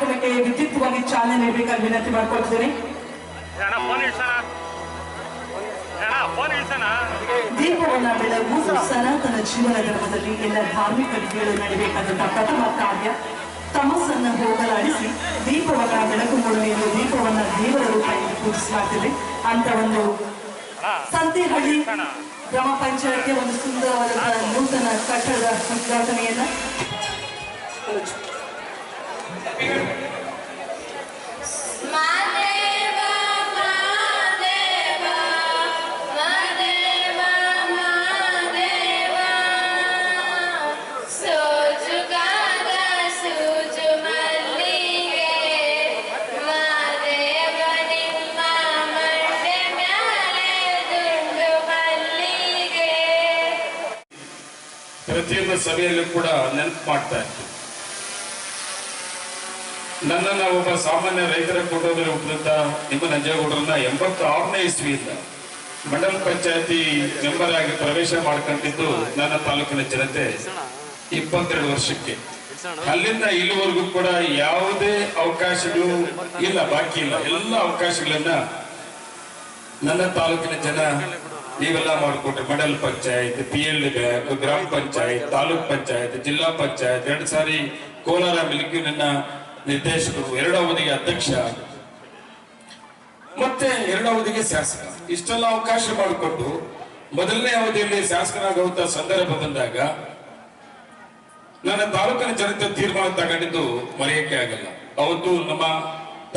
ಕಾರ್ಯಕ್ರಮಕ್ಕೆ ವಿದ್ಯುತ್ವಾಗಿ ಚಾಲನೆ ನೀಡಬೇಕಾಗಿ ವಿನಂತಿ ಮಾಡಿಕೊಳ್ತಿದ್ದೇನೆ. ದೀಪವನ್ನ ಬೆಳಗು ಸನಾತನ ಜೀವನ ಧರ್ಮದಲ್ಲಿ ಎಲ್ಲ ಧಾರ್ಮಿಕ ವಿಧಿಗಳು ನಡೆಯಬೇಕಾದಂತಹ ಪ್ರಥಮ ಕಾರ್ಯ. ತಮಸ್ಸನ್ನ ಹೋಗಲಾಡಿಸಿ ದೀಪವನ್ನ ಬೆಳಕು ಮೂಡುವೆಯನ್ನು ದೀಪವನ್ನ ದೇವರ ರೂಪ ಎಂದು ಪೂಜಿಸಲಾಗ್ತದೆ ಅಂತ ಒಂದು ಸಂತೆಹಳ್ಳಿ ಗ್ರಾಮ ಪಂಚಾಯತ್ಗೆ ಒಂದು ಸುಂದರವಾದ ನೂತನ ಕಟ್ಟಡದ ಉದ್ಘಾಟನೆಯನ್ನ ಸಭೆಯಲ್ಲೂ ಕೂಡ ನೆನಪು ಮಾಡ್ತಾ ಇತ್ತು ನನ್ನನ್ನು ಒಬ್ಬ ಸಾಮಾನ್ಯ ರೈತರ ಕುಟುಂಬದಲ್ಲಿ ಹುಟ್ಟಿದಂತ ನಿಮ್ಮ ನಂಜೇಗೌಡರನ್ನ ಎಂಬತ್ತ ಆರನೇ ಇಸ್ವಿಯಿಂದ ಮಂಡಲ ಪಂಚಾಯತಿ ಮೆಂಬರ್ ಆಗಿ ಪ್ರವೇಶ ಮಾಡ್ಕೊಂಡಿದ್ದು ನನ್ನ ತಾಲೂಕಿನ ಜನತೆ ಇಪ್ಪತ್ತೆರಡು ವರ್ಷಕ್ಕೆ. ಅಲ್ಲಿಂದ ಇಲ್ಲಿವರೆಗೂ ಕೂಡ ಯಾವುದೇ ಅವಕಾಶಗಳು ಇಲ್ಲ, ಬಾಕಿ ಇಲ್ಲ. ಎಲ್ಲ ಅವಕಾಶಗಳನ್ನ ನನ್ನ ತಾಲೂಕಿನ ಜನ ನೀವೆಲ್ಲ ಮಾಡಿಕೊಟ್ರೆ ಮಂಡಲ್ ಪಂಚಾಯತ್ ಪಿ ಎಲ್ ಗ್ರಾಮ ಪಂಚಾಯತ್, ತಾಲೂಕ್ ಪಂಚಾಯತ್, ಜಿಲ್ಲಾ ಪಂಚಾಯತ್, ಎರಡು ಸಾರಿ ಕೋಲಾರ ಮಿಲ್ಕಿನ ನಿರ್ದೇಶಕರು ಎರಡಾವಧಿಗೆ ಅಧ್ಯಕ್ಷ. ಮತ್ತೆ ಎರಡಾವಧಿಗೆ ಶಾಸಕ. ಇಷ್ಟೆಲ್ಲ ಅವಕಾಶ ಮಾಡಿಕೊಟ್ಟು ಮೊದಲನೇ ಅವಧಿಯಲ್ಲಿ ಶಾಸಕನಾಗುವಂತ ಸಂದರ್ಭ ಬಂದಾಗ ನನ್ನ ತಾಲೂಕಿನ ಜನತೆ ತೀರ್ಮಾನ ತಗೊಂಡಿದ್ದು ಮರೆಯಕ್ಕೆ ಆಗಲ್ಲ. ಅವತ್ತು ನಮ್ಮ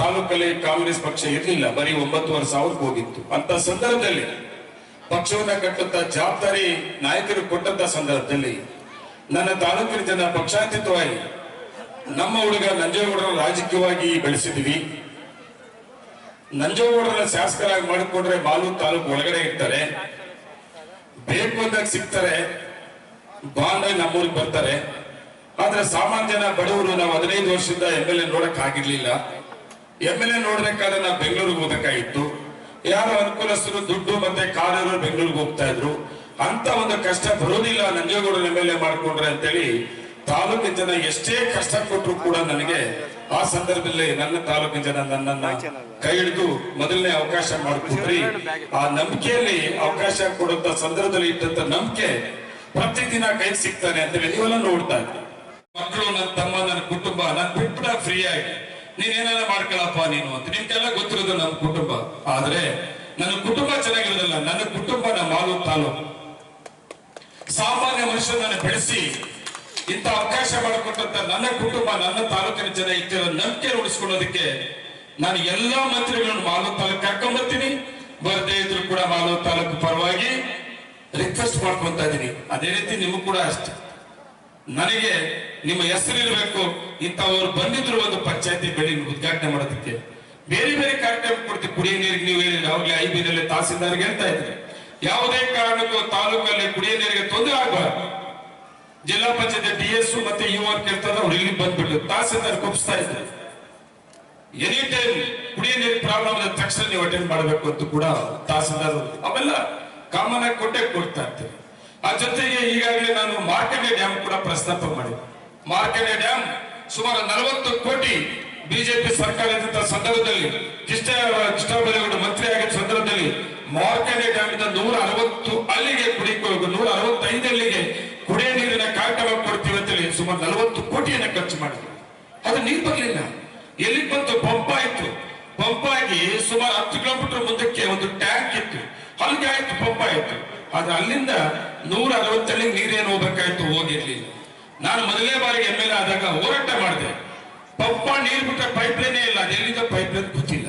ತಾಲೂಕಲ್ಲಿ ಕಾಂಗ್ರೆಸ್ ಪಕ್ಷ ಇರಲಿಲ್ಲ. ಬರೀ ಒಂಬತ್ತುವರೆ ಸಾವಿರಕ್ಕೆ ಹೋಗಿತ್ತು. ಅಂತ ಸಂದರ್ಭದಲ್ಲಿ ಪಕ್ಷವನ್ನ ಕಟ್ಟುತ್ತ ಜವಾಬ್ದಾರಿ ನಾಯಕರು ಕೊಟ್ಟಂತ ಸಂದರ್ಭದಲ್ಲಿ ನನ್ನ ತಾಲೂಕಿನ ಜನ ಪಕ್ಷಾತೀತವಾಗಿ ನಮ್ಮ ಹುಡುಗ ನಂಜೇಗೌಡರ ರಾಜಕೀಯವಾಗಿ ಬೆಳೆಸಿದ್ವಿ ನಂಜೇಗೌಡರ ಶಾಸಕರಾಗಿ ಮಾಡಿಕೊಂಡ್ರೆ ಬಾಲೂರು ತಾಲೂಕು ಒಳಗಡೆ ಇರ್ತಾರೆ. ಬೇಕು ಅಂದಾಗ ಸಿಗ್ತಾರೆ. ಬಾಂಡ್ ನಮ್ಮೂರಿಗೆ ಬರ್ತಾರೆ. ಆದ್ರೆ ಸಾಮಾನ್ಯ ಜನ ಬಡವರು ನಾವು ಹದಿನೈದು ವರ್ಷದಿಂದ ಎಂ ಎಲ್ ಎ ನೋಡಕ್ ಆಗಿರ್ಲಿಲ್ಲ ಎಂ ಎಲ್ ಎ ನೋಡ್ಬೇಕಾದ್ರೆ ನಾವು ಬೆಂಗಳೂರಿಗೆ ಹೋಗ್ಬೇಕಾಗಿತ್ತು. ಯಾರು ಅನುಕೂಲಸ್ಥರು ದುಡ್ಡು ಮತ್ತೆ ಕಾರರು ಬೆಂಗಳೂರಿಗೆ ಹೋಗ್ತಾ ಇದ್ರು? ಅಂತ ಒಂದು ಕಷ್ಟ ಬರೋದಿಲ್ಲ. ನಂಜೇಗೌಡರ ಮೇಲೆ ಮಾಡ್ಕೊಂಡ್ರೆ ಅಂತೇಳಿ ತಾಲೂಕಿನ ಜನ ಎಷ್ಟೇ ಕಷ್ಟ ಕೊಟ್ಟರು ಕೂಡ ನನಗೆ ಆ ಸಂದರ್ಭದಲ್ಲಿ ನನ್ನ ತಾಲೂಕಿನ ಜನ ನನ್ನನ್ನ ಕೈ ಹಿಡಿದು ಮೊದಲನೇ ಅವಕಾಶ ಮಾಡಿಕೊಟ್ರಿ. ಆ ನಂಬಿಕೆಯಲ್ಲಿ ಅವಕಾಶ ಕೊಡುವಂತ ಸಂದರ್ಭದಲ್ಲಿ ಇಟ್ಟಂತ ನಂಬಿಕೆ ಪ್ರತಿದಿನ ಕೈ ಸಿಗ್ತಾನೆ ಅಂತ ನೀವೆಲ್ಲ ನೋಡ್ತಾ ಇದ್ರಿ ಮಕ್ಕಳು ನನ್ನ ತಮ್ಮ ನನ್ನ ಕುಟುಂಬ ನಾನು ಬಿಟ್ಬಿಡ ಫ್ರೀ ಆಗಿ. ನೀನೇನಾರ ಮಾಡ್ಕೊಳಪ್ಪ ನೀನು ಅಂತ. ನಿಮ್ಗೆಲ್ಲ ಗೊತ್ತಿರೋದು ನಮ್ಮ ಕುಟುಂಬ. ಆದ್ರೆ ನನ್ನ ಕುಟುಂಬ ಚೆನ್ನಾಗಿರೋದಲ್ಲ, ನನ್ನ ಕುಟುಂಬ ನಮ್ಮ ಮಾಲು ತಾಲೂಕು ಸಾಮಾನ್ಯ ಮನುಷ್ಯನನ್ನು ಬೆಳೆಸಿ ಇಂಥ ಅವಕಾಶ ಮಾಡಿಕೊಟ್ಟಂತ ನನ್ನ ಕುಟುಂಬ, ನನ್ನ ತಾಲೂಕಿನ ಜನ ಇಟ್ಟಿರೋ ನಂಬಿಕೆ ಉಳಿಸ್ಕೊಳ್ಳೋದಕ್ಕೆ ನಾನು ಎಲ್ಲಾ ಮಂತ್ರಿಗಳನ್ನು ಮಾಲು ತಾಲೂಕು ಹಾಕೊಂಡ್ಬರ್ತೀನಿ ಬರದೇ ಇದ್ರು ಕೂಡ ಮಾಲು ತಾಲೂಕು ಪರವಾಗಿ ರಿಕ್ವೆಸ್ಟ್ ಮಾಡ್ಕೊಂತ ಇದೀನಿ. ಅದೇ ರೀತಿ ನಿಮಗೂ ಕೂಡ ಅಷ್ಟೇ. ನನಗೆ ನಿಮ್ಮ ಹೆಸರು ಇರಬೇಕು ಇಂಥವ್ರು ಬಂದಿದ್ರು ಒಂದು ಪಂಚಾಯತಿ ಬೆಳಿ ಉದ್ಘಾಟನೆ ಮಾಡೋದಕ್ಕೆ. ಬೇರೆ ಬೇರೆ ಕಾರ್ಯಕ್ರಮ ಕೊಡ್ತೀವಿ. ಕುಡಿಯ ನೀರಿಗೆ ನೀವು ಹೇಳಿ ಅವ್ರಿಗೆ ಐ ಬಿನಲ್ಲಿ ತಹಸೀಲ್ದಾರ್ಗೆ ಹೇಳ್ತಾ ಇದ್ರೆ. ಯಾವುದೇ ಕಾರಣಕ್ಕೂ ತಾಲೂಕಲ್ಲಿ ಕುಡಿಯ ನೀರಿಗೆ ತೊಂದರೆ ಆಗಬಾರ್ದು. ಜಿಲ್ಲಾ ಪಂಚಾಯತ್ ಡಿ ಎಸ್ ಮತ್ತೆ ಯು ಆರ್ ಕೇಳ್ತಾರೆ, ಅವ್ರು ಇಲ್ಲಿ ಬಂದ್ಬಿಟ್ಟು ತಹಸೀಲ್ದಾರ್ ಕೊಪ್ಸ್ತಾ ಇದ್ರು. ಎನಿ ಟೈಮ್ ಕುಡಿಯ ನೀರು ಪ್ರಾಬ್ಲಮ್ ತಕ್ಷಣ ನೀವು ಅಟೆಂಡ್ ಮಾಡಬೇಕು ಅಂತ ಕೂಡ ತಹಸೀಲ್ದಾರ್ ಅವೆಲ್ಲ ಕಾಮನ್ ಆಗಿ ಕೊಟ್ಟೆ ಕೊಡ್ತಾ ಇರ್ತೀವಿ ಆ ಜೊತೆಗೆ ಈಗಾಗಲೇ ನಾನು ಮಾರ್ಕೆಂಡೆ ಡ್ಯಾಮ್ ಕೂಡ ಪ್ರಸ್ತಾಪ ಮಾಡಿದೆ. ಮಾರ್ಕೆಂಡೆ ಡ್ಯಾಮ್ ಸುಮಾರು ನಲವತ್ತು ಕೋಟಿ ಬಿಜೆಪಿ ಸರ್ಕಾರ ಇದ್ದಂತ ಸಂದರ್ಭದಲ್ಲಿ ಕೃಷ್ಣಬೈರೇಗೌಡ ಮಂತ್ರಿ ಆಗಿದ್ದ ಸಂದರ್ಭದಲ್ಲಿ ಮಾರ್ಕೆಟೆ ಡ್ಯಾಮ್ ಇಂದ ನೂರ ಅರವತ್ತು ಅಲ್ಲಿಗೆ ಕುಡಿಕೊಳ್ಳುವ ನೂರ ಅರವತ್ತೈದು ಅಲ್ಲಿಗೆ ಕುಡಿಯ ನೀರಿನ ಕಾರ್ಯಕ್ರಮ ಕೊಡ್ತೀವಿ ಅಂತೇಳಿ ಸುಮಾರು ನಲವತ್ತು ಕೋಟಿಯನ್ನ ಖರ್ಚು ಮಾಡಿದ್ವಿ ಅದು ನೀರು ಬರಲಿಲ್ಲ. ಎಲ್ಲಿ ಬಂತು? ಪಂಪ ಆಯ್ತು. ಪಂಪ್ ಆಗಿ ಸುಮಾರು ಹತ್ತು ಕಿಲೋಮೀಟರ್ ಮುಂದಕ್ಕೆ ಒಂದು ಟ್ಯಾಂಕ್ ಇತ್ತು. ಅಲ್ಲಿಗೆ ಆಯ್ತು, ಪಂಪ ಆಯ್ತು. ಆದ್ರೆ ಅಲ್ಲಿಂದ ನೂರ ಅರವತ್ತಳ್ಳಿ ನೀರೇನು ಹೋಗ್ಬೇಕಾಯ್ತು? ಹೋಗಿರ್ಲಿಲ್ಲ ನಾನು ಮೊದಲೇ ಬಾರಿ ಎಂ ಎಲ್ ಆದಾಗ ಹೋರಾಟ ಮಾಡಿದೆ. ಪಪ್ಪ ನೀರು ಬಿಟ್ಟ ಪೈಪ್ ಲೈನೇ ಇಲ್ಲ. ಅದು ಎಲ್ಲಿಂದ ಪೈಪ್ ಲೈನ್ ಗೊತ್ತಿಲ್ಲ.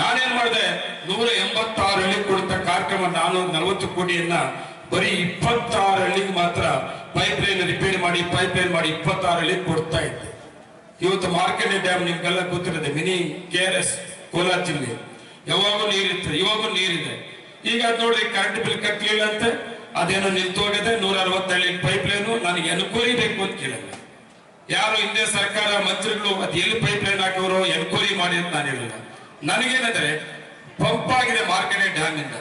ನಾನೇನ್ ಮಾಡಿದೆ? ನೂರ ಎಂಬತ್ತಾರು ಹಳ್ಳಿ ಕೊಡುತ್ತ ಕಾರ್ಯಕ್ರಮ ನಾನು ನಲವತ್ತು ಕೋಟಿಯನ್ನ ಬರೀ ಇಪ್ಪತ್ತಾರು ಹಳ್ಳಿಗೆ ಮಾತ್ರ ಪೈಪ್ ಲೈನ್ ರಿಪೇರಿ ಮಾಡಿ ಪೈಪ್ ಲೈನ್ ಮಾಡಿ ಇಪ್ಪತ್ತಾರು ಹಳ್ಳಿಗೆ ಕೊಡ್ತಾ ಇದ್ದೆ. ಇವತ್ತು ಮಾರ್ಕೆಟ್ ಡ್ಯಾಮ್ ನಿಮ್ಗೆಲ್ಲ ಗೊತ್ತಿರುತ್ತೆ mini K R S Kolar ಜಿಲ್ಲೆ. ಯಾವಾಗೂ ನೀರಿತ್ತು, ಇವಾಗೂ ನೀರಿದೆ. ಈಗ ನೋಡಿ ಕರೆಂಟ್ ಬಿಲ್ ಕಟ್ಟಲಿಲ್ಲ ಅಂತ? ಅದೇನೋ ನಿಂತೋಗದೆ ನೂರ ಅರವತ್ತಳ್ಳಿ ಪೈಪ್ ಲೈನು ನನಗೆ ಎನ್ಕ್ವೈರಿ ಬೇಕು ಅಂತ ಕೇಳಲ್ಲ ಯಾರು ಹಿಂದೆ ಸರ್ಕಾರ ಮಂತ್ರಿಗಳು ಮತ್ತೆ ಎಲ್ಲಿ ಪೈಪ್ ಲೈನ್ ಹಾಕೋರು ಎನ್ಕ್ವೈರಿ ಮಾಡಿ ಅಂತ ನಾನು ಹೇಳಿಲ್ಲ. ನನಗೇನಂದ್ರೆ ಪಂಪ್ ಆಗಿದೆ ಮಾರ್ಕೆಟ್ ಡ್ಯಾಮ್ ಇಂದ.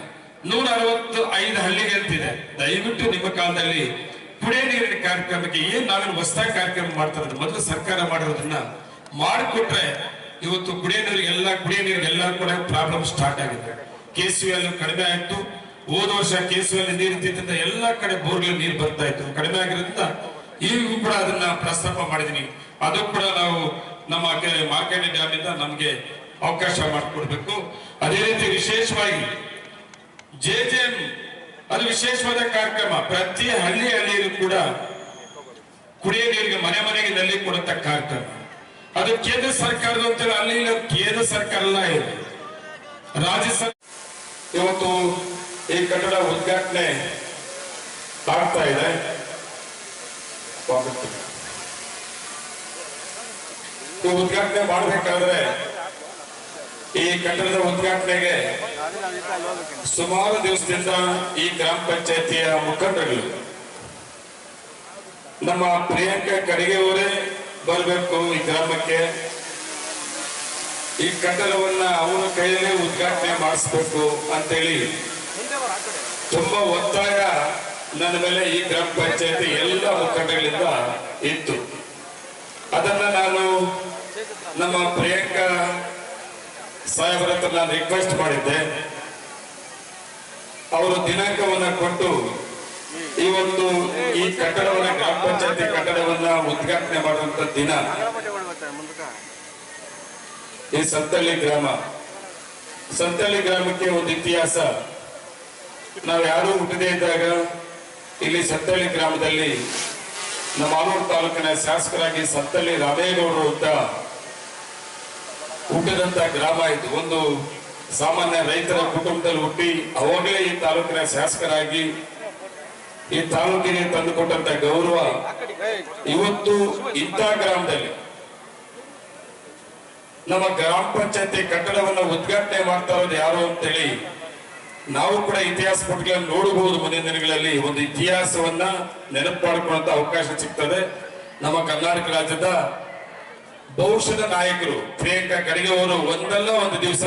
ನೂರ ಅರವತ್ತು ಐದು ಹಳ್ಳಿಗೆ ಅಂತಿದೆ. ದಯವಿಟ್ಟು ನಿಮ್ಮ ಕಾಲದಲ್ಲಿ ಕುಡಿಯ ನೀರಿನ ಕಾರ್ಯಕ್ರಮಕ್ಕೆ ಏನ್ ನಾವೇನು ಹೊಸದಾಗಿ ಕಾರ್ಯಕ್ರಮ ಮಾಡ್ತಾರೆ ಮೊದಲು ಸರ್ಕಾರ ಮಾಡಿರೋದನ್ನ ಮಾಡಿಕೊಟ್ರೆ ಇವತ್ತು ಕುಡಿಯ ನೀರಿಗೆ ಎಲ್ಲ, ಕುಡಿಯ ನೀರಿಗೆ ಎಲ್ಲ ಕೂಡ ಪ್ರಾಬ್ಲಮ್ ಸ್ಟಾರ್ಟ್ ಆಗಿದೆ ಕೆ ಸಿ ಕಡಿಮೆ ಆಯ್ತು. ಹೋದ ವರ್ಷ ಕೇಸುವಲ್ಲಿ ನೀರು ಇದ್ದಿದ್ದರಿಂದ ಎಲ್ಲ ಕಡೆ ಬೋರ್ಗಳ ನೀರು ಬರ್ತಾ ಇತ್ತು. ಕಡಿಮೆ ಆಗಿರೋದ್ರಿಂದ ಈಗೂ ಕೂಡ ಅದನ್ನ ಪ್ರಸ್ತಾಪ ಮಾಡಿದೀನಿ. ಅದು ಕೂಡ ನಾವು ನಮ್ಮ ಮಾರ್ಕೆಟ್ ಡ್ಯಾಮ್ ಇಂದ ನಮ್ಗೆ ಅವಕಾಶ ಮಾಡಿಕೊಡ್ಬೇಕು. ಅದೇ ರೀತಿ ವಿಶೇಷವಾಗಿ ಜೆ ಜೆ ಎಂ ಅದು ವಿಶೇಷವಾದ ಕಾರ್ಯಕ್ರಮ. ಪ್ರತಿ ಹಳ್ಳಿ ಹಳ್ಳಿಯಲ್ಲೂ ಕೂಡ ಕುಡಿಯ ನೀರಿಗೆ ಮನೆ ಮನೆಗೆ ನಲ್ಲಿ ಕೊಡುತ್ತ ಕಾರ್ಯಕ್ರಮ. ಅದು ಕೇಂದ್ರ ಸರ್ಕಾರದ ಅಲ್ಲಿ ಕೇಂದ್ರ ಸರ್ಕಾರ ರಾಜ್ಯ ಸರ್ಕಾರ ಇವತ್ತು ಈ ಕಟ್ಟಡ ಉದ್ಘಾಟನೆ ಆಗ್ತಾ ಇದೆ. ಈ ಉದ್ಘಾಟನೆ ಮಾಡಬೇಕಾದ್ರೆ ಈ ಕಟ್ಟಡದ ಉದ್ಘಾಟನೆಗೆ ಸುಮಾರು ದಿವಸದಿಂದ ಈ ಗ್ರಾಮ ಪಂಚಾಯತಿಯ ಮುಖಂಡರು. ನಮ್ಮ ಪ್ರಿಯಾಂಕ ಕಡೆಗೆ ಅವರೇ ಬರಬೇಕು ಈ ಗ್ರಾಮಕ್ಕೆ. ಈ ಕಟ್ಟಡವನ್ನ ಅವನ ಕೈಯಲ್ಲೇ ಉದ್ಘಾಟನೆ ಮಾಡಿಸ್ಬೇಕು ಅಂತೇಳಿ ತುಂಬಾ ಒತ್ತಾಯ ನನ್ನ ಮೇಲೆ ಈ ಗ್ರಾಮ ಪಂಚಾಯತಿ ಎಲ್ಲ ಮುಖಂಡಗಳಿಂದ ಇತ್ತು. ಅದನ್ನ ನಾನು ನಮ್ಮ ಪ್ರಿಯಾಂಕಾ ಸಾಹೇಬರ ಹತ್ರ ನಾನು ರಿಕ್ವೆಸ್ಟ್ ಮಾಡಿದ್ದೆ. ಅವರು ದಿನಾಂಕವನ್ನ ಕೊಟ್ಟು ಈ ಒಂದು ಈ ಕಟ್ಟಡವನ್ನ, ಗ್ರಾಮ ಪಂಚಾಯತಿ ಕಟ್ಟಡವನ್ನ ಉದ್ಘಾಟನೆ ಮಾಡುವಂತ ದಿನ. ಈ ಸಂತಳ್ಳಿ ಗ್ರಾಮ. ಸಂತಳ್ಳಿ ಗ್ರಾಮಕ್ಕೆ ಒಂದು ಇತಿಹಾಸ. ನಾವು ಯಾರು ಹುಟ್ಟದೇ ಇದ್ದಾಗ ಇಲ್ಲಿ ಸತ್ತಳ್ಳಿ ಗ್ರಾಮದಲ್ಲಿ ನಮ್ಮ ಆಲೂರು ತಾಲೂಕಿನ ಶಾಸಕರಾಗಿ ಸತ್ತಳ್ಳಿ ರಾಮೇಗೌಡರು ಅಂತ ಹುಟ್ಟಿದಂತ ಗ್ರಾಮ ಇದು. ಒಂದು ಸಾಮಾನ್ಯ ರೈತರ ಕುಟುಂಬದಲ್ಲಿ ಹುಟ್ಟಿ ಅವಾಗಲೇ ಈ ತಾಲೂಕಿನ ಶಾಸಕರಾಗಿ ಈ ತಾಲೂಕಿಗೆ ತಂದುಕೊಟ್ಟಂತ ಗೌರವ ಇವತ್ತು ಇಂಥ ಗ್ರಾಮದಲ್ಲಿ. ನಮ್ಮ ಗ್ರಾಮ ಪಂಚಾಯತಿ ಕಟ್ಟಡವನ್ನು ಉದ್ಘಾಟನೆ ಮಾಡ್ತಾ ಇರೋದು ಯಾರು ಅಂತೇಳಿ ನಾವು ಕೂಡ ಇತಿಹಾಸ ಪುಟಗಳನ್ನು ನೋಡಬಹುದು ಮುಂದಿನ ದಿನಗಳಲ್ಲಿ. ಒಂದು ಇತಿಹಾಸವನ್ನ ನೆನಪು ಮಾಡಿಕೊಳ್ಳುವಂತ ಅವಕಾಶ ಸಿಗ್ತದೆ. ನಮ್ಮ ಕರ್ನಾಟಕ ರಾಜ್ಯದ ಬಹುಶಃ ನಾಯಕರು ಪ್ರಿಯಾಂಕಾ ಖರ್ಗೆ ಅವರು ಒಂದಲ್ಲ ಒಂದು ದಿವಸ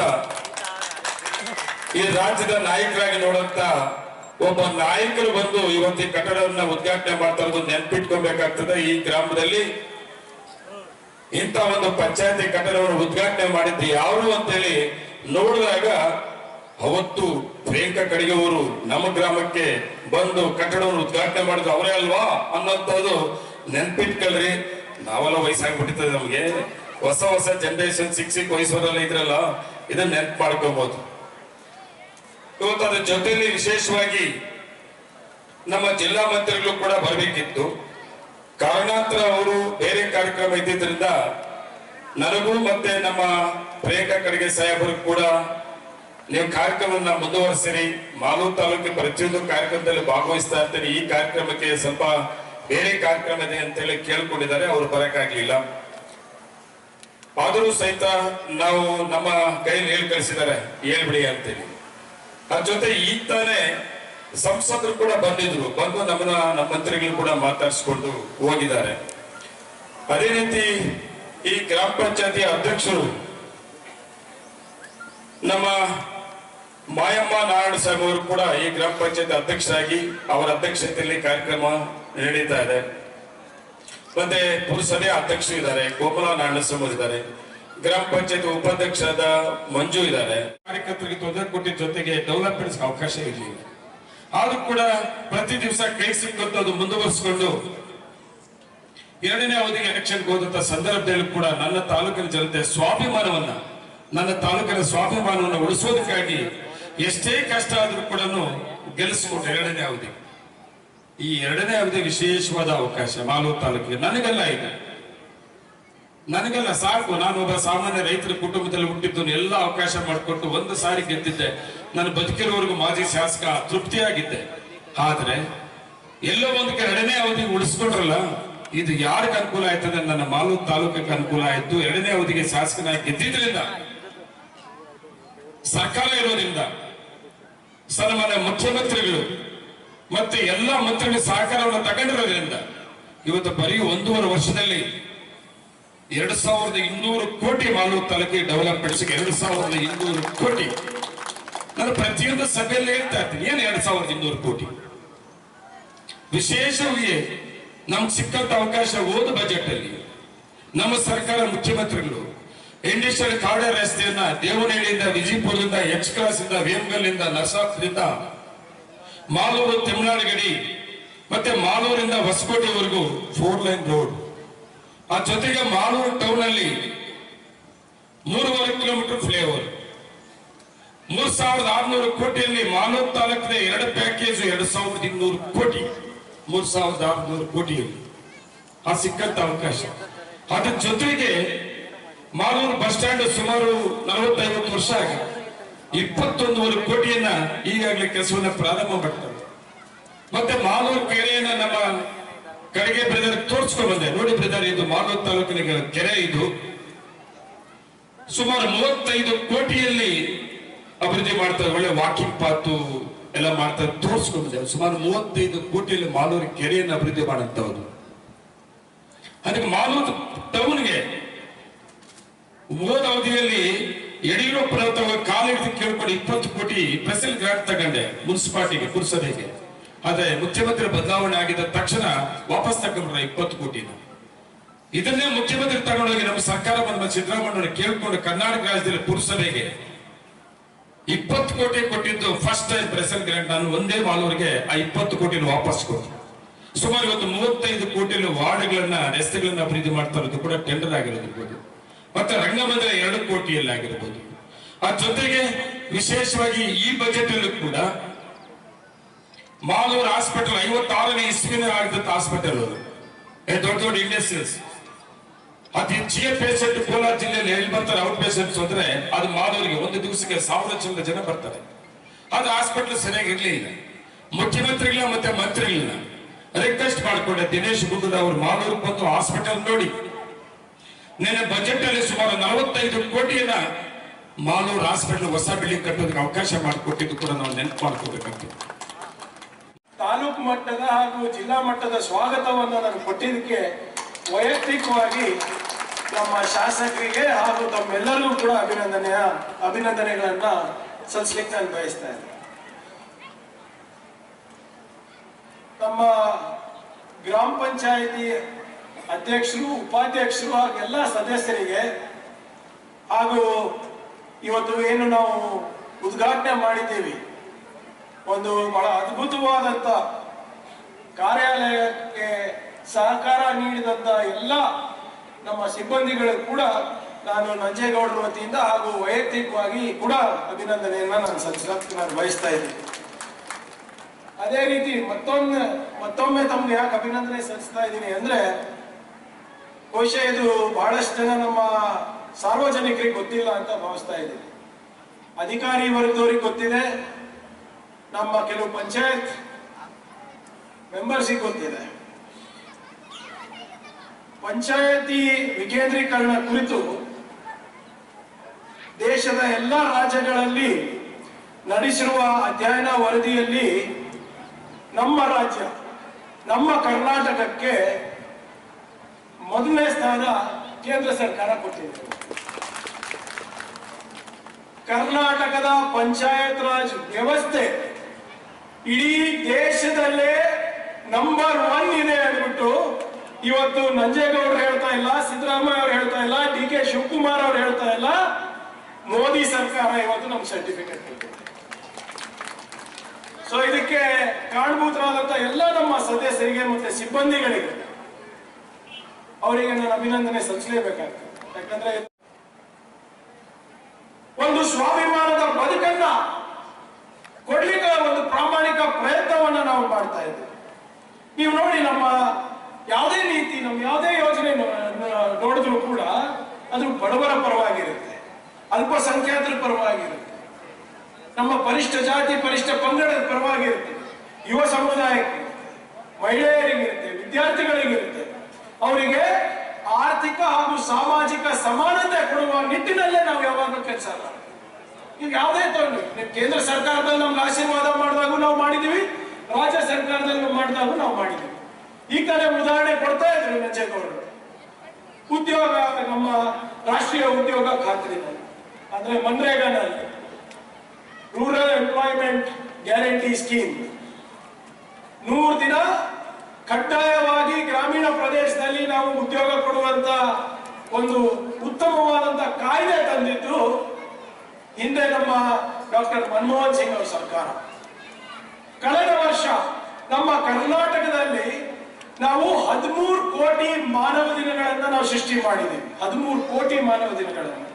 ಈ ರಾಜ್ಯದ ನಾಯಕರಾಗಿ ನೋಡಂತ ಒಬ್ಬ ನಾಯಕರು ಬಂದು ಇವತ್ತು ಈ ಕಟ್ಟಡವನ್ನ ಉದ್ಘಾಟನೆ ಮಾಡ್ತಾ ಇರೋದು ನೆನಪಿಟ್ಕೊಬೇಕಾಗ್ತದೆ. ಈ ಗ್ರಾಮದಲ್ಲಿ ಇಂತ ಒಂದು ಪಂಚಾಯತಿ ಕಟ್ಟಡವನ್ನು ಉದ್ಘಾಟನೆ ಮಾಡಿದ್ದು ಯಾರು ಅಂತೇಳಿ ನೋಡಿದಾಗ ಅವತ್ತು ಪ್ರಿಯಾಂಕಾ ಕಡಿಗೆವರು ನಮ್ಮ ಗ್ರಾಮಕ್ಕೆ ಬಂದು ಕಟ್ಟಡವನ್ನು ಉದ್ಘಾಟನೆ ಮಾಡಿದ್ರು ಅವರೇ ಅಲ್ವಾ ಅನ್ನೋಂಥದ್ದು ನೆನ್ಪಿಟ್ಕೊಳ್ರಿ. ನಾವೆಲ್ಲ ವಯಸ್ಸಾಗ್ಬಿಟ್ಟಿರ್ತದೆ ನಮಗೆ. ಹೊಸ ಹೊಸ ಜನರೇಷನ್ ಸಿಕ್ ಸಿಕ್ ವಯಸ್ಸವರೆಲ್ಲ ಇದ್ರಲ್ಲ, ಇದನ್ನ ನೆನ್ಪು ಮಾಡ್ಕೋಬಹುದು ಇವತ್ತು ಅದ್ರ ಜೊತೆಯಲ್ಲಿ ವಿಶೇಷವಾಗಿ ನಮ್ಮ ಜಿಲ್ಲಾ ಮಂತ್ರಿಗಳು ಕೂಡ ಬರಬೇಕಿತ್ತು. ಕಾರಣಾಂತರ ಅವರು ಬೇರೆ ಕಾರ್ಯಕ್ರಮ ಇದ್ದಿದ್ದರಿಂದ ನನಗೂ ಮತ್ತೆ ನಮ್ಮ ಪ್ರಿಯಾಂಕಾ ಖರ್ಗೆ ಸಾಹೇಬರು ಕೂಡ ನೀವು ಕಾರ್ಯಕ್ರಮವನ್ನ ಮುಂದುವರೆಸಿರಿ. ಮಾಲೂರು ತಾಲೂಕಿನ ಪ್ರತಿಯೊಂದು ಕಾರ್ಯಕ್ರಮದಲ್ಲಿ ಭಾಗವಹಿಸ್ತಾ ಇರ್ತೀನಿ. ಈ ಕಾರ್ಯಕ್ರಮಕ್ಕೆ ಸ್ವಲ್ಪ ಬೇರೆ ಕಾರ್ಯಕ್ರಮ ಇದೆ ಅಂತ ಹೇಳಿ ಕೇಳ್ಕೊಂಡಿದ್ದಾರೆ. ಅವರು ಬರಕ್ಕಾಗ್ಲಿಲ್ಲ. ಆದರೂ ಸಹಿತ ನಾವು ನಮ್ಮ ಕೈಯಲ್ಲಿ ಹೇಳಿ ಕಳಿಸಿದ್ದಾರೆ. ಹೇಳ್ಬಿಡಿ ಅಂತೇಳಿ. ಅದ್ರ ಜೊತೆ ಈಗ ತಾನೇ ಸಂಸದರು ಕೂಡ ಬಂದಿದ್ರು. ಬಂದು ನಮ್ಮನ್ನ, ನಮ್ಮ ಮಂತ್ರಿಗಳು ಕೂಡ ಮಾತಾಡಿಸ್ಕೊಂಡು ಹೋಗಿದ್ದಾರೆ. ಅದೇ ರೀತಿ ಈ ಗ್ರಾಮ ಪಂಚಾಯತಿ ಅಧ್ಯಕ್ಷರು ನಮ್ಮ ಮಾಯಮ್ಮ ನಾರಾಯಣ ಸಾಹೇಬ್ ಅವರು ಕೂಡ ಈ ಗ್ರಾಮ ಪಂಚಾಯತ್ ಅಧ್ಯಕ್ಷರಾಗಿ ಅವರ ಅಧ್ಯಕ್ಷತೆಯಲ್ಲಿ ಕಾರ್ಯಕ್ರಮ ನಡೀತಾ ಇದೆ ಮತ್ತೆ ಪುರಸಭೆ ಅಧ್ಯಕ್ಷರು ಇದ್ದಾರೆ, ಗೋಪಾಲ ನಾರಾಯಣ ಸ್ವಾಮಿ ಇದ್ದಾರೆ, ಗ್ರಾಮ ಪಂಚಾಯತ್ ಉಪಾಧ್ಯಕ್ಷರಾದ ಮಂಜು ಇದ್ದಾರೆ. ಕಾರ್ಯಕರ್ತರಿಗೆ ತೊಂದರೆ ಕೊಟ್ಟಿದ್ದ ಜೊತೆಗೆ ಡೆವಲಪ್ಮೆಂಟ್ಸ್ ಅವಕಾಶ ಇರಲಿಲ್ಲ ಆದ್ರೂ ಕೂಡ ಪ್ರತಿ ದಿವಸ ಕೈ ಸಿಕ್ಕಂತ ಅದು ಮುಂದುವರಿಸಿಕೊಂಡು ಎರಡನೇ ಅವಧಿಗೆ ಎಲೆಕ್ಷನ್ ಹೋದಂತ ಸಂದರ್ಭದಲ್ಲಿ ಕೂಡ ನನ್ನ ತಾಲೂಕಿನ ಜನತೆ ಸ್ವಾಭಿಮಾನವನ್ನ, ನನ್ನ ತಾಲೂಕಿನ ಸ್ವಾಭಿಮಾನವನ್ನು ಉಳಿಸೋದಕ್ಕಾಗಿ ಎಷ್ಟೇ ಕಷ್ಟ ಆದ್ರೂ ಕೂಡ ಗೆಲ್ಲಿಸ್ಕೊಂಡು ಎರಡನೇ ಅವಧಿ. ಈ ಎರಡನೇ ಅವಧಿ ವಿಶೇಷವಾದ ಅವಕಾಶ ಮಾಲೂರು ತಾಲೂಕಿಗೆ. ನನಗೆಲ್ಲ ಇದೆ. ನನಗೆಲ್ಲ ಸಾಕು. ನಾನು ಒಬ್ಬ ಸಾಮಾನ್ಯ ರೈತರ ಕುಟುಂಬದಲ್ಲಿ ಹುಟ್ಟಿದ್ದು ಎಲ್ಲ ಅವಕಾಶ ಮಾಡಿಕೊಟ್ಟು ಒಂದು ಸಾರಿ ಗೆದ್ದಿದ್ದೆ. ನಾನು ಬದುಕಿರೋವರೆಗೂ ಮಾಜಿ ಶಾಸಕ ತೃಪ್ತಿಯಾಗಿದ್ದೆ. ಆದ್ರೆ ಎಲ್ಲೋ ಒಂದು ಎರಡನೇ ಅವಧಿ ಉಳಿಸ್ಕೊಂಡ್ರಲ್ಲ, ಇದು ಯಾರಿಗೆ ಅನುಕೂಲ ಆಯ್ತದೆ? ನನ್ನ ಮಾಲೂರು ತಾಲೂಕಿಗೆ ಅನುಕೂಲ ಆಯ್ತು. ಎರಡನೇ ಅವಧಿಗೆ ಶಾಸಕನಾಗಿ ಗೆದ್ದಿದ್ರಿಂದ ಸರ್ಕಾರ ಇರೋದ್ರಿಂದ ಸನ್ಮಾನ್ಯ ಮುಖ್ಯಮಂತ್ರಿಗಳು ಮತ್ತೆ ಎಲ್ಲ ಮಂತ್ರಿಗಳ ಸಹಕಾರವನ್ನು ತಗೊಂಡಿರೋದ್ರಿಂದ ಇವತ್ತು ಬರೀ ಒಂದೂವರೆ ವರ್ಷದಲ್ಲಿ ಎರಡು ಸಾವಿರದ ಇನ್ನೂರು ಕೋಟಿ ಮಾಲೂರು ತಾಲೂಕಿಗೆ ಡೆವಲಪ್ಮೆಂಟ್ಸ್ಗೆ ಎರಡು ಸಾವಿರದ ಇನ್ನೂರು ಕೋಟಿ. ನಾನು ಪ್ರತಿಯೊಂದು ಸಭೆಯಲ್ಲಿ ಹೇಳ್ತಾ ಇರ್ತೀನಿ, ಏನು ಎರಡು ಸಾವಿರದ ಇನ್ನೂರು ಕೋಟಿ? ವಿಶೇಷವಾಗಿ ನಮ್ಗೆ ಸಿಕ್ಕಂತ ಅವಕಾಶ ಹೋದ ಬಜೆಟ್ ಅಲ್ಲಿ ನಮ್ಮ ಸರ್ಕಾರ ಮುಖ್ಯಮಂತ್ರಿಗಳು ಇಂಡಸ್ಟ್ರಿಯಲ್ ಕಾರಿಡಾರ್ ರಸ್ತೆಯನ್ನ ದೇವನಹಳ್ಳಿಯಿಂದ ವಿಜಯಪುರದಿಂದ ಎಚ್ ಕ್ಲಾಸ್ ಇಂದ ವೇಮಗಲ್ನಿಂದ ನರಸಾಪುರದಿಂದ ಮಾಲೂರು ಗಡಿ ಮತ್ತೆ ಮಾಲೂರಿಂದ ಹೊಸಕೋಟೆವರೆಗೂ ಫೋರ್ ಲೈನ್ ರೋಡ್ ಆ ಜೊತೆಗೆ ಮಾಲೂರು ಟೌನ್ ಅಲ್ಲಿ ಮೂರುವರೆ ಕಿಲೋಮೀಟರ್ ಫ್ಲೇವರ್ ಮೂರ್ ಸಾವಿರದ ಆರ್ನೂರು ಕೋಟಿಯಲ್ಲಿ ಮಾಲೂರು ತಾಲೂಕಿನ ಎರಡು ಪ್ಯಾಕೇಜ್ ಎರಡು ಸಾವಿರದ ಇನ್ನೂರು ಕೋಟಿ. ಮೂರ್ ಸಾವಿರದ ಆರ್ನೂರು ಕೋಟಿಯಲ್ಲಿ. ಆ ಸಿಕ್ಕಂತ ಅವಕಾಶ. ಅದ್ರ ಜೊತೆಗೆ ಮಾಲೂರು ಬಸ್ ಸ್ಟ್ಯಾಂಡ್ ಸುಮಾರು ನಲವತ್ತೈವತ್ತು ವರ್ಷ ಆಗಿ ಇಪ್ಪತ್ತೊಂದೂವರೆ ಕೋಟಿಯನ್ನ ಈಗಾಗಲೇ ಕೆಲಸವನ್ನ ಪ್ರಾರಂಭ ಮಾಡ್ತಾರೆ. ಮತ್ತೆ ಮಾಲೂರು ಕೆರೆಯನ್ನ ನಮ್ಮ ಕಡೆಗೆ ಬ್ರದರ್ ತೋರಿಸ್ಕೊಂಡು ಬಂದೆ. ನೋಡಿ ಬ್ರದರ್ ಇದು ಮಾಲೂರು ತಾಲೂಕಿನ ಕೆರೆ ಇದು. ಸುಮಾರು ಮೂವತ್ತೈದು ಕೋಟಿಯಲ್ಲಿ ಅಭಿವೃದ್ಧಿ ಮಾಡ್ತಾರೆ. ಒಳ್ಳೆ ವಾಕಿಂಗ್ ಪಾತು ಎಲ್ಲ ಮಾಡ್ತಾರೆ. ತೋರಿಸ್ಕೊಂಡಿದ್ದಾರೆ ಸುಮಾರು ಮೂವತ್ತೈದು ಕೋಟಿಯಲ್ಲಿ ಮಾಲೂರು ಕೆರೆಯನ್ನು ಅಭಿವೃದ್ಧಿ ಮಾಡಂತವ್ರು ಅದಕ್ಕೆ ಮಾಲೂರು ಟೌನ್ಗೆ ಹೋದ ಅವಧಿಯಲ್ಲಿ ಯಡಿಯೂರಪ್ಪನ ಹತ್ರ ಕಾಲ ಹಿಡಿದು ಕೇಳ್ಕೊಂಡು ಇಪ್ಪತ್ತು ಕೋಟಿ ಸ್ಪೆಷಲ್ ಗ್ರಾಂಟ್ ತಗೊಂಡೆ ಮುನ್ಸಿಪಾಲಿಟಿಗೆ, ಪುರಸಭೆಗೆ. ಆದ್ರೆ ಮುಖ್ಯಮಂತ್ರಿ ಬದಲಾವಣೆ ಆಗಿದ ತಕ್ಷಣ ವಾಪಸ್ ತಗೊಂಡ್ರ ಇಪ್ಪತ್ತು ಕೋಟಿನ. ಇದನ್ನೇ ಮುಖ್ಯಮಂತ್ರಿ ತಗೊಂಡೋಗಿ ನಮ್ಮ ಸರ್ಕಾರ ಬಂದ ಸಿದ್ದರಾಮಯ್ಯ ಕೇಳ್ಕೊಂಡು ಕರ್ನಾಟಕ ರಾಜ್ಯದಲ್ಲಿ ಪುರಸಭೆಗೆ ಇಪ್ಪತ್ತು ಕೋಟಿ ಕೊಟ್ಟಿದ್ದು ಫಸ್ಟ್ ಟೈಮ್ ಪ್ರೆಸಲ್ ಗ್ರಾಂಟ್ ನಾನು ಒಂದೇ ಮಾಲೂರಿಗೆ ಆ ಇಪ್ಪತ್ತು ಕೋಟಿನ ವಾಪಸ್ ಕೊಟ್ಟು. ಸುಮಾರು ಇವತ್ತು ಮೂವತ್ತೈದು ಕೋಟಿ ವಾರ್ಡ್ಗಳನ್ನ, ರಸ್ತೆಗಳನ್ನ ಅಭಿವೃದ್ಧಿ ಮಾಡ್ತಾ ಇರೋದು ಕೂಡ ಟೆಂಡರ್ ಆಗಿರೋದಿರ್ಬೋದು ಮತ್ತೆ ರಂಗಮಂದಿರ ಎರಡು ಕೋಟಿಯಲ್ಲಿ ಆಗಿರ್ಬೋದು ಆ ಜೊತೆಗೆ ವಿಶೇಷವಾಗಿ ಈ ಬಜೆಟ್ ಅಲ್ಲೂ ಕೂಡ ಮಾಲೂರ್ ಹಾಸ್ಪಿಟಲ್ ಐವತ್ತಾರನೇ ಇಸ್ವಿನ ಆಗಿದ್ದ ಹಾಸ್ಪಿಟಲ್ ಅದು. ದೊಡ್ಡ ದೊಡ್ಡ ಇಂಡಸ್ಟ್ರೀಸ್ ಅತಿ ಹೆಚ್ಚಿನ ಪೇಷಂಟ್ ಕೋಲಾರ ಜಿಲ್ಲೆಯಲ್ಲಿ ಎಲ್ಲಿ ಬರ್ತಾರೆ ಔಟ್ ಪೇಷಂಟ್ಸ್ ಅಂದ್ರೆ ಅದು ಮಾದವರಿಗೆ ಒಂದು ದಿವಸಕ್ಕೆ ಸಾವಿರ ಚಂದ ಜನ ಬರ್ತಾರೆ. ಅದು ಹಾಸ್ಪಿಟಲ್ ಸರಿಯಾಗಿ ಇರಲಿಲ್ಲ ಮುಖ್ಯಮಂತ್ರಿಗಳ ಮತ್ತೆ ಮಂತ್ರಿಗಳನ್ನ ರಿಕ್ವೆಸ್ಟ್ ಮಾಡಿಕೊಂಡೆ ದಿನೇಶ್ ಗುಂಡೂರಾವ್ ಅವರು ಮಾಲೂರಿಗೆ ಬಂದು ಹಾಸ್ಪಿಟಲ್ ನೋಡಿ. ನಿನ್ನೆ ಬಜೆಟ್ ಅಲ್ಲಿ ಸುಮಾರು ನಲವತ್ತೈದು ಕೋಟಿಯನ್ನ ಮಾಲೂರು ಹಾಸ್ಪಿಟಲ್ ಹೊಸ ಬಿಲ್ಡಿಂಗ್ ಕಟ್ಟೋದಕ್ಕೆ ಅವಕಾಶ ಮಾಡಿಕೊಟ್ಟಿದ್ದು ಕೂಡ ನಾವು ನೆನಪು ಮಾಡ್ಕೋಬೇಕಂತ ತಾಲೂಕು ಮಟ್ಟದ ಹಾಗೂ ಜಿಲ್ಲಾ ಮಟ್ಟದ ಸ್ವಾಗತವನ್ನು ನಾನು ಕೊಟ್ಟಿದ್ದಕ್ಕೆ ವೈಯಕ್ತಿಕವಾಗಿ ನಮ್ಮ ಶಾಸಕರಿಗೆ ಹಾಗೂ ತಮ್ಮೆಲ್ಲರಿಗೂ ಕೂಡ ಅಭಿನಂದನೆಯ ಅಭಿನಂದನೆಗಳನ್ನ ಸಲ್ಲಿಸ್ಲಿಕ್ಕೆ ನಾನು ಬಯಸ್ತಾ ಇದ್ದೇನೆ. ನಮ್ಮ ಗ್ರಾಮ ಪಂಚಾಯಿತಿ ಅಧ್ಯಕ್ಷರು, ಉಪಾಧ್ಯಕ್ಷರು ಹಾಗೂ ಎಲ್ಲ ಸದಸ್ಯರಿಗೆ ಹಾಗೂ ಇವತ್ತು ಏನು ನಾವು ಉದ್ಘಾಟನೆ ಮಾಡಿದ್ದೀವಿ. ಒಂದು ಬಹಳ ಅದ್ಭುತವಾದಂತ ಕಾರ್ಯಾಲಯಕ್ಕೆ ಸಹಕಾರ ನೀಡಿದಂತ ಎಲ್ಲ ನಮ್ಮ ಸಿಬ್ಬಂದಿಗಳು ಕೂಡ ನಾನು ನಂಜೇಗೌಡರ ವತಿಯಿಂದ ಹಾಗೂ ವೈಯಕ್ತಿಕವಾಗಿ ಕೂಡ ಅಭಿನಂದನೆಯನ್ನು ನಾನು ಸಲ್ಲಿಸಕ್ಕೆ ನಾನು ಬಯಸ್ತಾ ಇದ್ದೀನಿ. ಅದೇ ರೀತಿ ಮತ್ತೊಮ್ಮೆ ಮತ್ತೊಮ್ಮೆ ತಮ್ಗೆ ಯಾಕೆ ಅಭಿನಂದನೆ ಸಲ್ಲಿಸ್ತಾ ಇದ್ದೀನಿ ಅಂದ್ರೆ ಬಹುಶಃ ಇದು ಬಹಳಷ್ಟು ಜನ ನಮ್ಮ ಸಾರ್ವಜನಿಕರಿಗೆ ಗೊತ್ತಿಲ್ಲ ಅಂತ ಭಾವಿಸ್ತಾ ಇದ್ದೀನಿ. ಅಧಿಕಾರಿ ವರ್ಗದವ್ರಿಗೆ ಗೊತ್ತಿದೆ, ನಮ್ಮ ಕೆಲವು ಪಂಚಾಯತ್ ಮೆಂಬರ್ಸಿಗೆ ಗೊತ್ತಿದೆ. ಪಂಚಾಯತಿ ವಿಕೇಂದ್ರೀಕರಣ ಕುರಿತು ದೇಶದ ಎಲ್ಲ ರಾಜ್ಯಗಳಲ್ಲಿ ನಡೆಸಿರುವ ಅಧ್ಯಯನ ವರದಿಯಲ್ಲಿ ನಮ್ಮ ರಾಜ್ಯ, ನಮ್ಮ ಕರ್ನಾಟಕಕ್ಕೆ ಮೊದಲನೇ ಸ್ಥಾನ ಕೇಂದ್ರ ಸರ್ಕಾರ ಕೊಟ್ಟಿದೆ. ಕರ್ನಾಟಕದ ಪಂಚಾಯತ್ ರಾಜ್ ವ್ಯವಸ್ಥೆ ಇಡೀ ದೇಶದಲ್ಲೇ ನಂಬರ್ ಒನ್ ಇದೆ ಅಂದ್ಬಿಟ್ಟು ಇವತ್ತು ನಂಜೇಗೌಡರು ಹೇಳ್ತಾ ಇಲ್ಲ, ಸಿದ್ದರಾಮಯ್ಯ ಅವ್ರು ಹೇಳ್ತಾ ಇಲ್ಲ, ಡಿ ಕೆ ಶಿವಕುಮಾರ್ ಅವ್ರು ಹೇಳ್ತಾ ಇಲ್ಲ. ಮೋದಿ ಸರ್ಕಾರ ಇವತ್ತು ನಮ್ಗೆ ಸರ್ಟಿಫಿಕೇಟ್ ಸೊ ಇದಕ್ಕೆ ಕಾರಣಭೂತರಾದಂತ ಎಲ್ಲ ನಮ್ಮ ಸದಸ್ಯರಿಗೆ ಮತ್ತೆ ಸಿಬ್ಬಂದಿಗಳಿಗೆ ಅವರಿಗೆ ನಾನು ಅಭಿನಂದನೆ ಸಲ್ಲಿಸಲೇಬೇಕಾಗ್ತದೆ. ಯಾಕಂದ್ರೆ ಒಂದು ಸ್ವಾಭಿಮಾನದ ಬದುಕನ್ನ ಕೊಡ್ಲಿಕ್ಕೆ ಒಂದು ಪ್ರಾಮಾಣಿಕ ಪ್ರಯತ್ನವನ್ನ ನಾವು ಮಾಡ್ತಾ ಇದ್ದೇವೆ. ನೀವು ನೋಡಿ ನಮ್ಮ ಯಾವುದೇ ನೀತಿ, ನಮ್ಮ ಯಾವುದೇ ಯೋಜನೆ ನೋಡಿದ್ರು ಕೂಡ ಅದು ಬಡವರ ಪರವಾಗಿರುತ್ತೆ, ಅಲ್ಪಸಂಖ್ಯಾತರ ಪರವಾಗಿರುತ್ತೆ, ನಮ್ಮ ಪರಿಷ್ಠ ಜಾತಿ, ಪರಿಷ್ಠ ಪಂಗಡದ ಪರವಾಗಿರುತ್ತೆ, ಯುವ ಸಮುದಾಯಕ್ಕೆ, ಮಹಿಳೆಯರಿಗಿರುತ್ತೆ, ವಿದ್ಯಾರ್ಥಿಗಳಿಗಿರುತ್ತೆ ಅವರಿಗೆ ಆರ್ಥಿಕ ಹಾಗೂ ಸಾಮಾಜಿಕ ಸಮಾನತೆ ಕೊಡುವ ನಿಟ್ಟಿನಲ್ಲೇ ನಾವು ಯಾವಾಗಲೂ ಕೆಲಸ ಈಗ ಯಾವುದೇ ತಗೊಂಡು ಕೇಂದ್ರ ಸರ್ಕಾರದಲ್ಲಿ ನಮ್ಗೆ ಆಶೀರ್ವಾದ ಮಾಡಿದಾಗೂ ನಾವು ಮಾಡಿದೀವಿ, ರಾಜ್ಯ ಸರ್ಕಾರದಲ್ಲಿ ಮಾಡಿದಾಗೂ ನಾವು ಮಾಡಿದೀವಿ. ಈ ಕಡೆ ಉದಾಹರಣೆ ಕೊಡ್ತಾ ಇದ್ರು ನಂಜೇಗೌಡರು. ಉದ್ಯೋಗ, ನಮ್ಮ ರಾಷ್ಟ್ರೀಯ ಉದ್ಯೋಗ ಖಾತ್ರಿನಲ್ಲಿ ಅಂದ್ರೆ ಮನ್ರೇಗಾನಲ್ಲಿ ರೂರಲ್ ಎಂಪ್ಲಾಯ್ಮೆಂಟ್ ಗ್ಯಾರಂಟಿ ಸ್ಕೀಮ್. ನೂರು ದಿನ ಕಡ್ಡಾಯವಾಗಿ ಗ್ರಾಮೀಣ ಪ್ರದೇಶದಲ್ಲಿ ನಾವು ಉದ್ಯೋಗ ಕೊಡುವಂತ ಒಂದು ಉತ್ತಮವಾದಂತ ಕಾಯ್ದೆ ತಂದಿದ್ದು ಹಿಂದೆ ನಮ್ಮ ಡಾಕ್ಟರ್ ಮನಮೋಹನ್ ಸಿಂಗ್ ಅವರ ಸರ್ಕಾರ. ಕಳೆದ ವರ್ಷ ನಮ್ಮ ಕರ್ನಾಟಕದಲ್ಲಿ ನಾವು ಹದಿಮೂರು ಕೋಟಿ ಮಾನವ ದಿನಗಳನ್ನ ನಾವು ಸೃಷ್ಟಿ ಮಾಡಿದ್ದೀವಿ. ಹದಿಮೂರು ಕೋಟಿ ಮಾನವ ದಿನಗಳನ್ನು.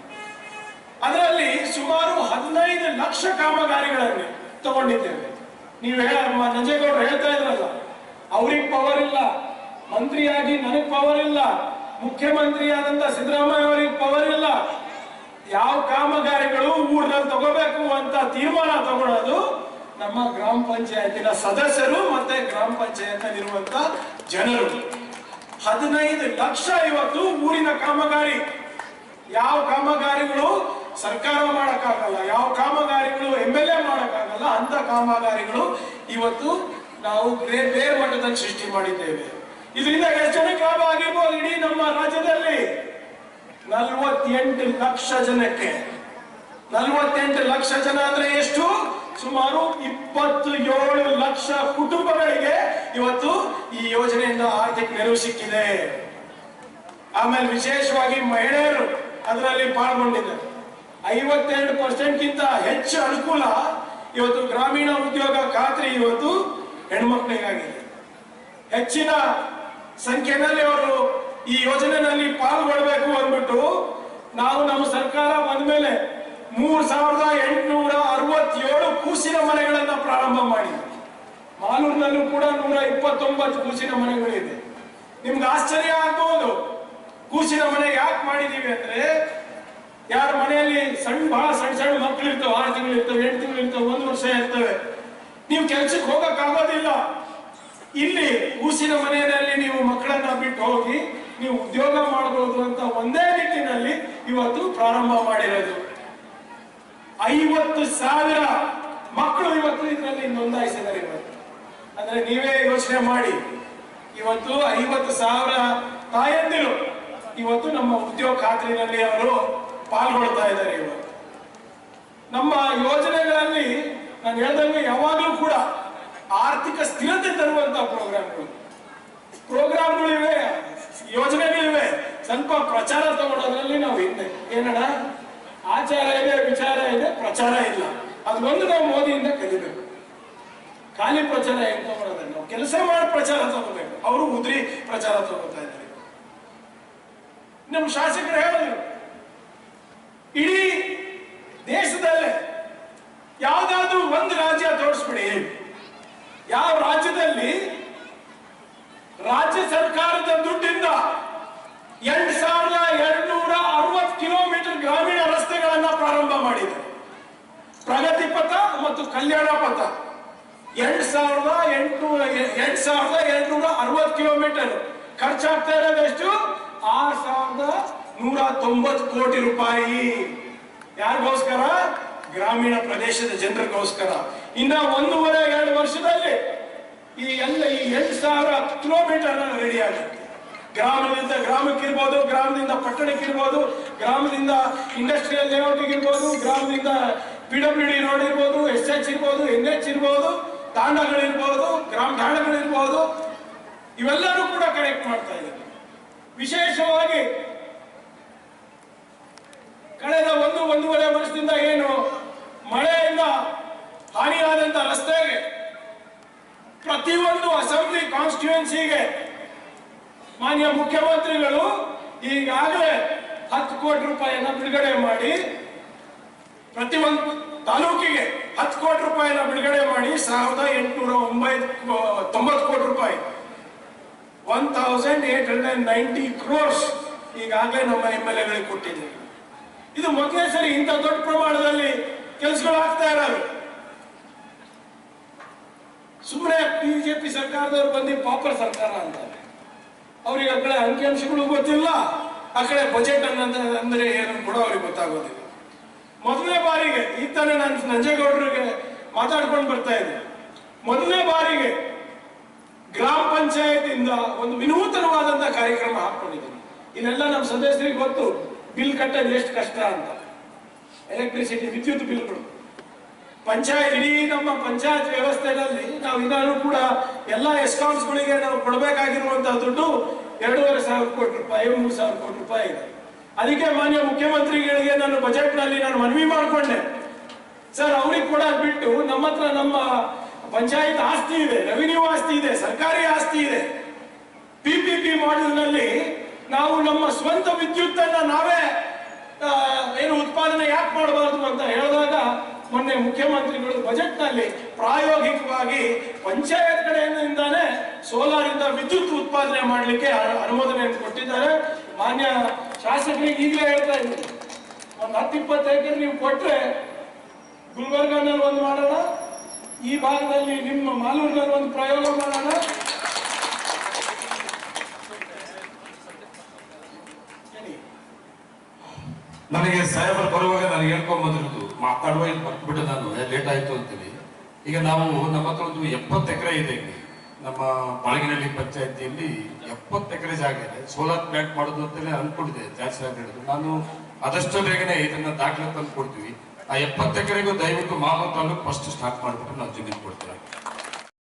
ಅದರಲ್ಲಿ ಸುಮಾರು ಹದಿನೈದು ಲಕ್ಷ ಕಾಮಗಾರಿಗಳನ್ನು ತಗೊಂಡಿದ್ದೇವೆ. ನೀವು ಹೇಳ ನಂಜೇಗೌಡರು ಹೇಳ್ತಾ ಇದ್ರಲ್ಲ ಮಂತ್ರಿಯಾಗಿ ನನಗೆ ಪವರ್ ಇಲ್ಲ. ಮುಖ್ಯಮಂತ್ರಿ ಆದಂತ ಸಿದ್ದರಾಮಯ್ಯ ಅವರಿಗೆ ಪವರ್ ಇಲ್ಲ. ಯಾವ ಕಾಮಗಾರಿಗಳು ಊರ್ನಲ್ಲಿ ತಗೋಬೇಕು ಅಂತ ತೀರ್ಮಾನ ತಗೊಳ್ಳೋದು ನಮ್ಮ ಗ್ರಾಮ ಪಂಚಾಯತಿನ ಸದಸ್ಯರು ಮತ್ತೆ ಗ್ರಾಮ ಪಂಚಾಯತ್ನಲ್ಲಿರುವಂತ ಜನರು. ಹದಿನೈದು ಲಕ್ಷ ಇವತ್ತು ಊರಿನ ಕಾಮಗಾರಿ. ಯಾವ ಕಾಮಗಾರಿಗಳು ಸರ್ಕಾರ ಮಾಡಕ್ಕಾಗಲ್ಲ, ಯಾವ ಕಾಮಗಾರಿಗಳು ಎಂ ಎಲ್ ಎ ಮಾಡಕ್ಕಾಗಲ್ಲ, ಅಂತ ಕಾಮಗಾರಿಗಳು ಇವತ್ತು ನಾವು ಬೇರೆ ಬೇರೆ ಮಟ್ಟದಲ್ಲಿ ಸೃಷ್ಟಿ ಮಾಡಿದ್ದೇವೆ. ಇದರಿಂದ ಎಷ್ಟು ಜನಕ್ಕೆ ಲಾಭ ಆಗಿರ್ಬೋದು ಇಡೀ ನಮ್ಮ ರಾಜ್ಯದಲ್ಲಿ. ನಲ್ವತ್ತೆಂಟು ಲಕ್ಷ ಜನಕ್ಕೆ. ನಲ್ವತ್ತೆಂಟು ಲಕ್ಷ ಜನ ಅಂದ್ರೆ ಎಷ್ಟು? ಸುಮಾರು ಇಪ್ಪತ್ತು ಏಳು ಲಕ್ಷ ಕುಟುಂಬಗಳಿಗೆ ಇವತ್ತು ಈ ಯೋಜನೆಯಿಂದ ಆರ್ಥಿಕ ನೆರವು ಸಿಕ್ಕಿದೆ. ಆಮೇಲೆ ವಿಶೇಷವಾಗಿ ಮಹಿಳೆಯರು ಅದರಲ್ಲಿ ಪಾಲ್ಗೊಂಡಿದ್ದಾರೆ. ಐವತ್ತೆರಡು ಪರ್ಸೆಂಟ್ಗಿಂತ ಹೆಚ್ಚು ಅನುಕೂಲ ಇವತ್ತು ಗ್ರಾಮೀಣ ಉದ್ಯೋಗ ಖಾತ್ರಿ ಇವತ್ತು ಹೆಣ್ಮಕ್ಳಿಗಾಗಿದೆ. ಹೆಚ್ಚಿನ ಸಂಖ್ಯೆಯಲ್ಲಿ ಅವರು ಈ ಯೋಜನೆಯಲ್ಲಿ ಪಾಲ್ಗೊಳ್ಬೇಕು ಅಂದ್ಬಿಟ್ಟು ನಾವು ನಮ್ಮ ಸರ್ಕಾರ ಬಂದ್ಮೇಲೆ ಮೂರ್ ಸಾವಿರದ ಎಂಟುನೂರ ಅರವತ್ತೇಳು ಕೂಸಿನ ಮನೆಗಳನ್ನ ಪ್ರಾರಂಭ ಮಾಡಿದ್ವಿ. ಮಾಲೂರಿನಲ್ಲೂ ಕೂಡ ನೂರ ಇಪ್ಪತ್ತೊಂಬತ್ತು ಕೂಸಿನ ಮನೆಗಳಿದೆ. ನಿಮ್ಗೆ ಆಶ್ಚರ್ಯ ಆಗ್ಬೋದು. ಕೂಸಿನ ಮನೆ ಯಾಕೆ ಮಾಡಿದೀವಿ ಅಂದ್ರೆ ಯಾರ ಮನೆಯಲ್ಲಿ ಸಣ್ಣ ಬಹಳ ಸಣ್ಣ ಸಣ್ಣ ಮಕ್ಕಳು ಇರ್ತವೆ ಆರು ತಿಂಗಳು ಇರ್ತವೆ ಎಂಟು ತಿಂಗಳು ಇರ್ತವೆ ಒಂದು ವರ್ಷ ಇರ್ತವೆ. ನೀವು ಕೆಲ್ಸಕ್ಕೆ ಹೋಗಕ್ ಆಗೋದಿಲ್ಲ ಇಲ್ಲಿ ಊಸಿನ ಮನೆಯಲ್ಲಿ ನೀವು ಮಕ್ಕಳನ್ನ ಬಿಟ್ಟು ಹೋಗಿ ನೀವು ಉದ್ಯೋಗ ಮಾಡಬಹುದು ಅಂತ ಒಂದೇ ನಿಟ್ಟಿನಲ್ಲಿ ಇವತ್ತು ಪ್ರಾರಂಭ ಮಾಡಿರೋದು. ಐವತ್ತು ಸಾವಿರ ಮಕ್ಕಳು ಇವತ್ತು ಇದರಲ್ಲಿ ನೋಂದಾಯಿಸಿದ್ದಾರೆ ಇವತ್ತು. ಅಂದ್ರೆ ನೀವೇ ಯೋಚನೆ ಮಾಡಿ, ಇವತ್ತು ಐವತ್ತು ಸಾವಿರ ತಾಯಂದಿರು ಇವತ್ತು ನಮ್ಮ ಉದ್ಯೋಗ ಖಾತ್ರಿನಲ್ಲಿ ಅವರು ಪಾಲ್ಗೊಳ್ತಾ ಇದ್ದಾರೆ ಇವತ್ತು. ನಮ್ಮ ಯೋಜನೆಗಳಲ್ಲಿ ನಾನು ಹೇಳ್ದಂಗೆ ಯಾವಾಗಲೂ ಕೂಡ ಆರ್ಥಿಕ ಸ್ಥಿರತೆ ತರುವಂತ ಪ್ರೋಗ್ರಾಮ್ಗಳು. ಪ್ರೋಗ್ರಾಮ್ಗಳಿವೆ ಯೋಜನೆಗಳಿವೆ ಸ್ವಲ್ಪ ಪ್ರಚಾರ ತಗೊಳ್ಳೋದ್ರಲ್ಲಿ ನಾವು ಹಿಂದೆ. ಏನಣ್ಣ? ಆಚಾರ ಇದೆ, ವಿಚಾರ ಇದೆ, ಪ್ರಚಾರ ಇಲ್ಲ. ಅದೊಂದು ನಾವು ಮೋದಿಯಿಂದ ಕಲಿಬೇಕು. ಖಾಲಿ ಪ್ರಚಾರ ಹೆಂಗ್ ತಗೊಳ್ಳೋದನ್ನ ನಾವು ಕೆಲಸ ಮಾಡಿ ಪ್ರಚಾರ ತಗೋಬೇಕು. ಅವರು ಉದ್ರಿ ಪ್ರಚಾರ ತಗೋತಾ ಇದ್ದಾರೆ. ನಮ್ಮ ಶಾಸಕರು ಹೇಳಿದ್ರು, ಇಡೀ ದೇಶದಲ್ಲೇ ಯಾವ್ದಾದ್ರು ಒಂದು ರಾಜ್ಯ ತೋರಿಸ್ಬಿಡಿ. ಯಾವ ರಾಜ್ಯದಲ್ಲಿ ರಾಜ್ಯ ಸರ್ಕಾರದ ದುಡ್ಡಿಂದ ಎಂಟು ಸಾವಿರದ ಎರಡ್ನೂರ ಅರವತ್ತು ಕಿಲೋಮೀಟರ್ ಗ್ರಾಮೀಣ ರಸ್ತೆಗಳನ್ನ ಪ್ರಾರಂಭ ಮಾಡಿದೆ. ಪ್ರಗತಿ ಪಥ ಮತ್ತು ಕಲ್ಯಾಣ ಪಥ. ಎಂಟು ಸಾವಿರದ ಎಂಟು ಎಂಟು ಸಾವಿರದ ಎರಡ್ನೂರ ಅರವತ್ತು ಕಿಲೋಮೀಟರ್. ಖರ್ಚಾಗ್ತಾ ಇರೋದು ಎಷ್ಟು? ಆರು ಸಾವಿರದ ನೂರ ತೊಂಬತ್ತು ಕೋಟಿ ರೂಪಾಯಿ. ಯಾರಿಗೋಸ್ಕರ? ಗ್ರಾಮೀಣ ಪ್ರದೇಶದ ಜನರಿಗೋಸ್ಕರ ಇನ್ನ ಒಂದೂವರೆ, ಎರಡು ವರ್ಷದಲ್ಲಿ ಈ ಎಲ್ಲ ಈ ಎಂಟು ಸಾವಿರ ಕಿಲೋಮೀಟರ್ ರೆಡಿ ಆಗುತ್ತೆ ಗ್ರಾಮದಿಂದ ಗ್ರಾಮಕ್ಕೆ ಇರ್ಬೋದು, ಗ್ರಾಮದಿಂದ ಪಟ್ಟಣಕ್ಕೆ ಇರ್ಬೋದು, ಗ್ರಾಮದಿಂದ ಇಂಡಸ್ಟ್ರಿಯಲ್ ಲೇಔಟ್ ಇರ್ಬೋದು, ಗ್ರಾಮದಿಂದ ಪಿ ಡಬ್ಲ್ಯೂ ಡಿ ರೋಡ್ ಇರ್ಬೋದು ಎಸ್ ಎಚ್ ಇರ್ಬೋದು ಎನ್ ಎಚ್ ಇರ್ಬೋದು ತಾಂಡಗಳಿರ್ಬೋದು ಗ್ರಾಮ ತಾಂಡಗಳಿರ್ಬೋದು ಇವೆಲ್ಲರೂ ಕೂಡ ಕನೆಕ್ಟ್ ಮಾಡ್ತಾ ಇದ್ದಾರೆ. ವಿಶೇಷವಾಗಿ ಕಳೆದ ಒಂದು, ಒಂದೂವರೆ ವರ್ಷದಿಂದ ಏನು ಮಳೆಯಿಂದ ಹಾನಿಯಾದಂತ ರಸ್ತೆಗೆ ಪ್ರತಿಯೊಂದು ಅಸೆಂಬ್ಲಿ ಕಾನ್ಸ್ಟಿಟ್ಯೂನ್ಸಿಗೆ ಮಾನ್ಯ ಮುಖ್ಯಮಂತ್ರಿಗಳು ಈಗಾಗಲೇ ಹತ್ತು ಕೋಟಿ ರೂಪಾಯಿಯನ್ನು ಬಿಡುಗಡೆ ಮಾಡಿ ಪ್ರತಿ ಒಂದು ತಾಲೂಕಿಗೆ ಹತ್ತು ಕೋಟಿ ರೂಪಾಯಿನ ಬಿಡುಗಡೆ ಮಾಡಿ ಸಾವಿರದ ಎಂಟುನೂರ ಒಂಬೈ ತೊಂಬತ್ತು ಕೋಟಿ ರೂಪಾಯಿ. One thousand eight hundred ninety crores ಈಗಾಗಲೇ ನಮ್ಮ ಎಂ ಎಲ್ ಎಗಳಿಗೆ ಕೊಟ್ಟಿದ್ದೀವಿ ಇದು ಮೊದಲನೇ ಸರಿ ಇಂಥ ದೊಡ್ಡ ಪ್ರಮಾಣದಲ್ಲಿ ಕೆಲಸಗಳು ಆಗ್ತಾ ಇರೋರು. ಸುಮ್ಮನೆ ಬಿಜೆಪಿ ಸರ್ಕಾರದವರು ಬಂದು ಪಾಪರ್ ಸರ್ಕಾರ ಅಂತಾರೆ. ಅವ್ರಿಗೆ ಆ ಕಡೆ ಅಂಕಿಅಂಶಗಳು ಗೊತ್ತಿಲ್ಲ. ಆ ಕಡೆ ಬಜೆಟ್ ಅನ್ನೋದು ಅಂದ್ರೆ ಏನು ಕೂಡ ಅವ್ರಿಗೆ ಗೊತ್ತಾಗೋದಿಲ್ಲ. ಮೊದಲನೇ ಬಾರಿಗೆ ಈ ತಾನೇ ನಾನು ನಂಜೇಗೌಡರಿಗೆ ಮಾತಾಡ್ಕೊಂಡು ಬರ್ತಾ ಇದ್ದೆ. ಮೊದಲನೇ ಬಾರಿಗೆ ಗ್ರಾಮ ಪಂಚಾಯತ್ ಒಂದು ವಿನೂತನವಾದಂತ ಕಾರ್ಯಕ್ರಮ ಹಾಕೊಂಡಿದ್ದೀನಿ ಇದೆಲ್ಲ ನಮ್ಮ ಸದಸ್ಯರಿಗೆ ಗೊತ್ತು. ಬಿಲ್ ಕಟ್ಟೋದು ಎಷ್ಟು ಕಷ್ಟ ಅಂತ. ಎಲೆಕ್ಟ್ರಿಸಿಟಿ ವಿದ್ಯುತ್ ಬಿಲ್ಗಳು ಪಂಚಾಯತ್ ಇಡೀ ನಮ್ಮ ಪಂಚಾಯತ್ ವ್ಯವಸ್ಥೆಗಳಲ್ಲಿ ನಾವು ಇನ್ನಾನು ಕೂಡ ಎಲ್ಲ ಎಸ್ಕಾಮ್ಸ್ಗಳಿಗೆ ನಾವು ಕೊಡಬೇಕಾಗಿರುವಂತಹ ದುಡ್ಡು ಎರಡೂವರೆ ಸಾವಿರ ಕೋಟಿ ರೂಪಾಯಿ ಮೂರು ಸಾವಿರ ಕೋಟಿ ರೂಪಾಯಿ ಇದೆ. ಅದಕ್ಕೆ ಮಾನ್ಯ ಮುಖ್ಯಮಂತ್ರಿಗಳಿಗೆ ನಾನು ಬಜೆಟ್ನಲ್ಲಿ ನಾನು ಮನವಿ ಮಾಡಿಕೊಂಡೆ. ಸರ್, ಅವ್ರಿಗೆ ಕೂಡ ಬಿಟ್ಟು ನಮ್ಮ ಹತ್ರ ನಮ್ಮ ಪಂಚಾಯತ್ ಆಸ್ತಿ ಇದೆ ರೆವಿನ್ಯೂ ಆಸ್ತಿ ಇದೆ, ಸರ್ಕಾರಿ ಆಸ್ತಿ ಇದೆ. ಪಿ ಪಿ ಪಿ ನಲ್ಲಿ ನಾವು ನಮ್ಮ ಸ್ವಂತ ವಿದ್ಯುತ್ತನ್ನು ನಾವೇ ಏನು ಉತ್ಪಾದನೆ ಯಾಕೆ ಮಾಡಬಾರದು ಅಂತ ಹೇಳಿದಾಗ ಮೊನ್ನೆ ಮುಖ್ಯಮಂತ್ರಿಗಳು ಬಜೆಟ್ನಲ್ಲಿ ಪ್ರಾಯೋಗಿಕವಾಗಿ ಪಂಚಾಯತ್ ಕಡೆಯಿಂದಾನೆ ಸೋಲಾರಿಂದ ವಿದ್ಯುತ್ ಉತ್ಪಾದನೆ ಮಾಡಲಿಕ್ಕೆ ಅನುಮೋದನೆಯನ್ನು ಕೊಟ್ಟಿದ್ದಾರೆ. ಮಾನ್ಯ ಶಾಸಕರಿಗೆ ಈಗಲೇ ಹೇಳ್ತಾ ಇದ್ದೀನಿ ಒಂದು ಹತ್ತು ಇಪ್ಪತ್ತು ಎಕರೆ ನೀವು ಕೊಟ್ಟರೆ ಗುಲ್ಬರ್ಗಾನಲ್ಲಿ ಒಂದು ಮಾಡೋಣ, ಈ ಭಾಗದಲ್ಲಿ ನಿಮ್ಮ ಮಾಲೂರಿನಲ್ಲಿ ಒಂದು ಪ್ರಯೋಗ ಮಾಡೋಣ ನನಗೆ ಸಾಹೇಬರು ಬರುವಾಗ ನಾನು ಹೇಳ್ಕೊಂಬಂದಿರೋದು ಮಾತಾಡುವ ಇಲ್ಲಿ ಬರ್ಬಿಟ್ಟು ನಾನು ಲೇಟ್ ಆಯ್ತು ಅಂತೇಳಿ. ಈಗ ನಾವು ನಮ್ಮ ಹತ್ರ ಒಂದು ಎಪ್ಪತ್ತು ಎಕರೆ ಇದೆ ನಮ್ಮ ಬಳಗಿನಹಳ್ಳಿ ಪಂಚಾಯತಿಯಲ್ಲಿ ಎಪ್ಪತ್ತು ಎಕರೆ ಜಾಗ ಇದೆ. ಸೋಲಾರ್ ಪ್ಲಾಂಟ್ ಮಾಡೋದು ಅಂತಲೇ ಅನ್ಕೊಂಡಿದೆ ಜಾಸ್ತಿ ಹೇಳಿದ್ರು. ನಾನು ಆದಷ್ಟು ಬೇಗನೆ ಇದನ್ನ ದಾಖಲೆ ತಂದು ಕೊಡ್ತೀವಿ ಆ ಎಪ್ಪತ್ತು ಎಕರೆಗೂ ದಯವಿಟ್ಟು ಮಾಲೂರು ತಾಲೂಕು ಫಸ್ಟ್ ಸ್ಟಾರ್ಟ್ ಮಾಡಿಬಿಟ್ಟು ನಾವು ಜಮೀನು ಕೊಡ್ತೇವೆ.